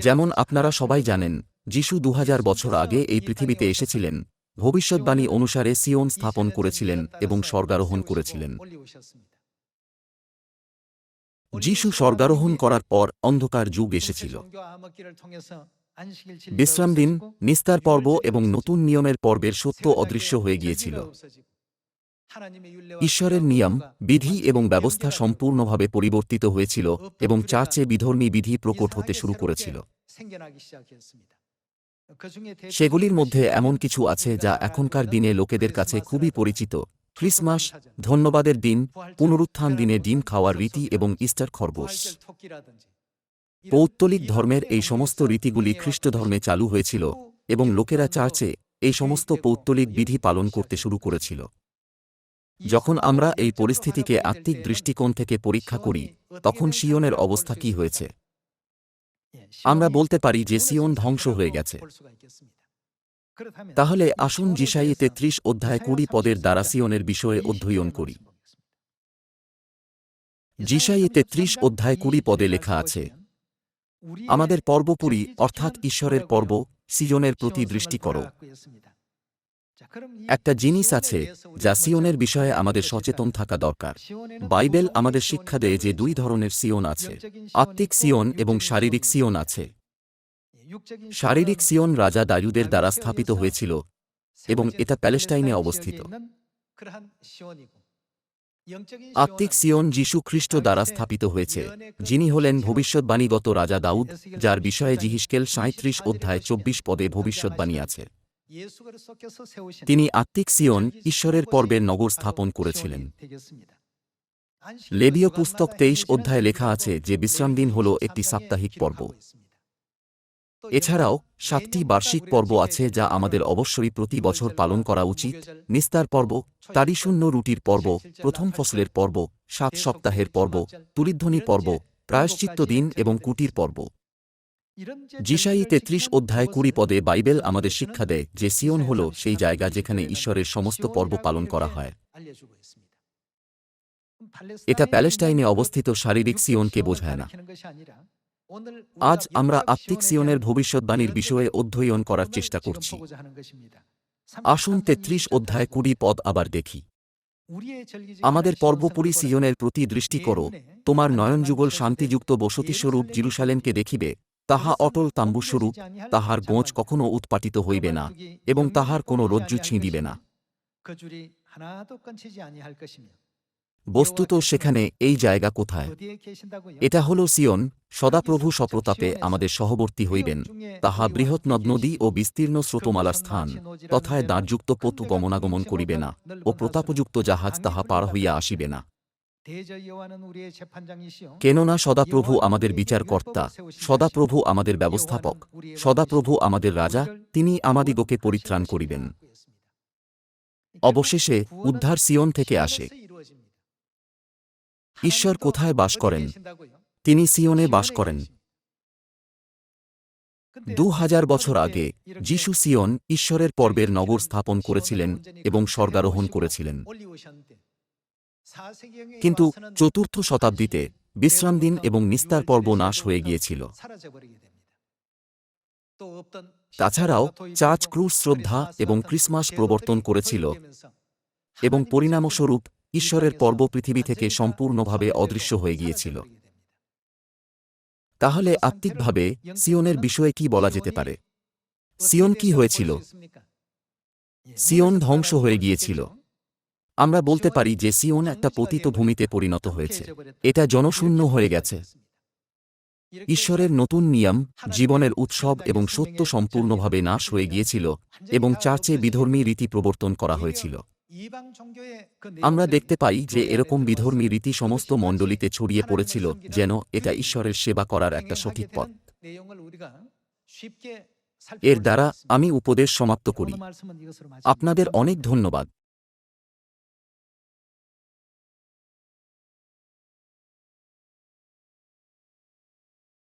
যেমন আপনারা সবাই জানেন, যিশু দু হাজার বছর আগে এই পৃথিবীতে এসেছিলেন ভবিষ্যৎবাণী অনুসারে সিওন স্থাপন করেছিলেন এবং স্বর্গারোহণ করেছিলেন। যিশু স্বর্গারোহণ করার পর অন্ধকার যুগ এসেছিল। বিশ্রাম দিন নিস্তার পর্ব এবং নতুন নিয়মের পর্বের সত্য অদৃশ্য হয়ে গিয়েছিল। ঈশ্বরের নিয়ম বিধি এবং ব্যবস্থা সম্পূর্ণভাবে পরিবর্তিত হয়েছিল এবং চার্চে বিধর্মী বিধি প্রকট হতে শুরু করেছিল। সেগুলির মধ্যে এমন কিছু আছে যা এখনকার দিনে লোকেদের কাছে খুবই পরিচিত। ক্রিসমাস ধন্যবাদের দিন পুনরুত্থান দিনে ডিম খাওয়ার রীতি এবং ইস্টার খরগোশ। পৌত্তলিক ধর্মের এই সমস্ত রীতিগুলি খ্রিস্ট ধর্মে চালু হয়েছিল এবং লোকেরা চার্চে এই সমস্ত পৌত্তলিক বিধি পালন করতে শুরু করেছিল। যখন আমরা এই পরিস্থিতিকে আত্মিক দৃষ্টিকোণ থেকে পরীক্ষা করি, তখন সিয়নের অবস্থা কি হয়েছে? আমরা বলতে পারি যে সিয়ন ধ্বংস হয়ে গেছে। তাহলে আসুন জিসাই তেত্রিশ অধ্যায় কুড়ি পদের দ্বারা সিয়নের বিষয়ে অধ্যয়ন করি। জিসাই তেত্রিশ অধ্যায় কুড়ি পদে লেখা আছে, আমাদের পর্বপুরী, অর্থাৎ ঈশ্বরের পর্ব সিজনের প্রতি দৃষ্টি করো। একটা জিনিস আছে যা সিয়নের বিষয়ে আমাদের সচেতন থাকা দরকার। বাইবেল আমাদের শিক্ষা দেয় যে দুই ধরনের সিয়ন আছে। আত্মিক সিয়ন এবং শারীরিক সিয়ন আছে। শারীরিক সিয়ন রাজা দায়ুদের দ্বারা স্থাপিত হয়েছিল এবং এটা প্যালেস্টাইনে অবস্থিত। আত্মিক সিয়ন যীশু খ্রিস্ট দ্বারা স্থাপিত হয়েছে। যিনি হলেন ভবিষ্যৎবাণীগত রাজা দাউদ যার বিষয়ে জিহিসকেল সাঁত্রিশ অধ্যায় চব্বিশ পদে ভবিষ্যৎবাণী আছে। তিনি আত্মিক সিয়ন ঈশ্বরের পর্বের নগর স্থাপন করেছিলেন। লেবীয় পুস্তক তেইশ অধ্যায়ে লেখা আছে যে বিশ্রাম দিন হল একটি সাপ্তাহিক পর্ব। এছাড়াও সাতটি বার্ষিক পর্ব আছে যা আমাদের অবশ্যই প্রতি বছর পালন করা উচিত। নিস্তার পর্ব তারিশূন্য রুটির পর্ব প্রথম ফসলের পর্ব সাত সপ্তাহের পর্ব তুলিধ্বনি পর্ব প্রায়শ্চিত্ত দিন এবং কুটির পর্ব। জিসাই তেত্রিশ অধ্যায় কুড়ি পদে বাইবেল আমাদের শিক্ষা দেয় যে সিয়ন হল সেই জায়গা যেখানে ঈশ্বরের সমস্ত পর্ব পালন করা হয়। এটা প্যালেস্টাইনে অবস্থিত শারীরিক সিয়নকে বোঝায় না। আজ আমরা আত্মিক সিয়নের ভবিষ্যৎবাণীর বিষয়ে অধ্যয়ন করার চেষ্টা করছি। আসুন তেত্রিশ অধ্যায় কুড়ি পদ আবার দেখি। আমাদের পর্বপুরী সিয়নের প্রতি দৃষ্টি করো। তোমার নয়নযুগল শান্তিযুক্ত বসতিস্বরূপ জিরুসালেমকে দেখিবে। তাহা অটল তাম্বুস্বরূপ, তাহার গোঁজ কখনও উৎপাটিত হইবে না এবং তাহার কোনো রজ্জু ছিঁদিবে না। বস্তুত সেখানে এই জায়গা কোথায়? এটা হল সিয়ন, সদাপ্রভু সপ্রতাপে আমাদের সহবর্তী হইবেন। তাহা বৃহৎ নদনদী ও বিস্তীর্ণ স্রোতমালার স্থান, তথায় দাঁড়যুক্ত পতু গমনাগমন করিবে না ও প্রতাপযুক্ত জাহাজ তাহা পার হইয়া আসিবে না। কেননা সদাপ্রভু আমাদের বিচারকর্তা সদাপ্রভু আমাদের ব্যবস্থাপক সদাপ্রভু আমাদের রাজা তিনি আমাদিগকে পরিত্রাণ করিবেন অবশেষে উদ্ধার সিয়ন থেকে আসে ঈশ্বর কোথায় বাস করেন তিনি সিয়নে বাস করেন দু হাজার বছর আগে যিশু সিয়ন ঈশ্বরের পর্বের নগর স্থাপন করেছিলেন এবং স্বর্গারোহণ করেছিলেন কিন্তু চতুর্থ শতাব্দীতে বিশ্রাম দিন এবং নিস্তার পর্ব নাশ হয়ে গিয়েছিল। তাছাড়াও চার্চ ক্রুশ শ্রদ্ধা এবং ক্রিসমাস প্রবর্তন করেছিল এবং পরিণামস্বরূপ ঈশ্বরের পর্ব পৃথিবী থেকে সম্পূর্ণভাবে অদৃশ্য হয়ে গিয়েছিল। তাহলে আত্মিকভাবে সিয়নের বিষয়ে কি বলা যেতে পারে? সিয়ন কি হয়েছিল? সিয়ন ধ্বংস হয়ে গিয়েছিল। আমরা বলতে পারি যে সিয়ন একটা পতিত ভূমিতে পরিণত হয়েছে। এটা জনশূন্য হয়ে গেছে। ঈশ্বরের নতুন নিয়ম, জীবনের উৎসব এবং সত্য সম্পূর্ণভাবে নাশ হয়ে গিয়েছিল এবং চার্চে বিধর্মী রীতি প্রবর্তন করা হয়েছিল। আমরা দেখতে পাই যে এরকম বিধর্মী রীতি সমস্ত মণ্ডলীতে ছড়িয়ে পড়েছিল যেন এটা ঈশ্বরের সেবা করার একটা সঠিক পথ। এর দ্বারা আমি উপদেশ সমাপ্ত করি। আপনাদের অনেক ধন্যবাদ।